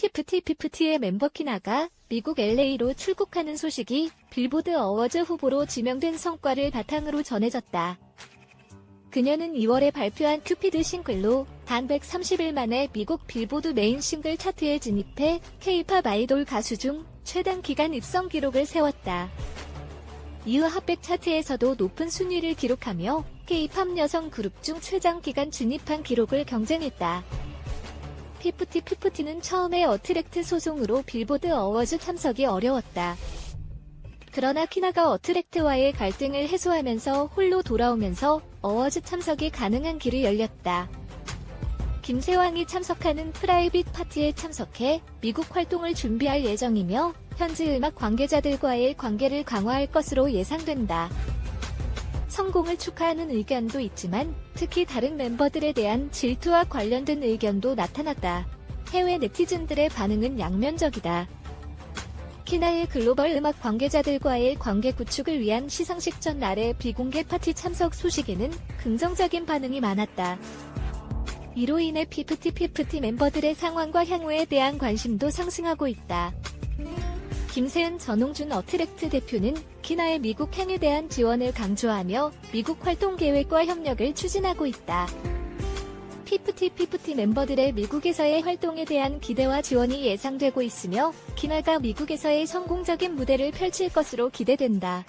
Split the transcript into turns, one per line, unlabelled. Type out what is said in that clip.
피프티 피프티의 멤버 키나가 미국 LA로 출국하는 소식이 빌보드 어워즈 후보로 지명된 성과를 바탕으로 전해졌다. 그녀는 2월에 발표한 큐피드 싱글로 단 130일 만에 미국 빌보드 메인 싱글 차트에 진입해 K-팝 아이돌 가수 중 최단 기간 입성 기록을 세웠다. 이후 핫백 차트에서도 높은 순위를 기록하며 K-팝 여성 그룹 중 최장 기간 진입한 기록을 경쟁했다. 피프티 피프티는 처음에 어트랙트 소송으로 빌보드 어워즈 참석이 어려웠다. 그러나 키나가 어트랙트와의 갈등을 해소하면서 홀로 돌아오면서 어워즈 참석이 가능한 길이 열렸다. 김세왕이 참석하는 프라이빗 파티에 참석해 미국 활동을 준비할 예정이며 현지 음악 관계자들과의 관계를 강화할 것으로 예상된다. 성공을 축하하는 의견도 있지만 특히 다른 멤버들에 대한 질투와 관련된 의견도 나타났다. 해외 네티즌들의 반응은 양면적이다. 키나의 글로벌 음악 관계자들과의 관계 구축을 위한 시상식 전날의 비공개 파티 참석 소식에는 긍정적인 반응이 많았다. 이로 인해 피프티 피프티 멤버들의 상황과 향후에 대한 관심도 상승하고 있다. 김세은 전홍준 어트랙트 대표는 키나의 미국 향에 대한 지원을 강조하며 미국 활동 계획과 협력을 추진하고 있다. 피프티 피프티 멤버들의 미국에서의 활동에 대한 기대와 지원이 예상되고 있으며 키나가 미국에서의 성공적인 무대를 펼칠 것으로 기대된다.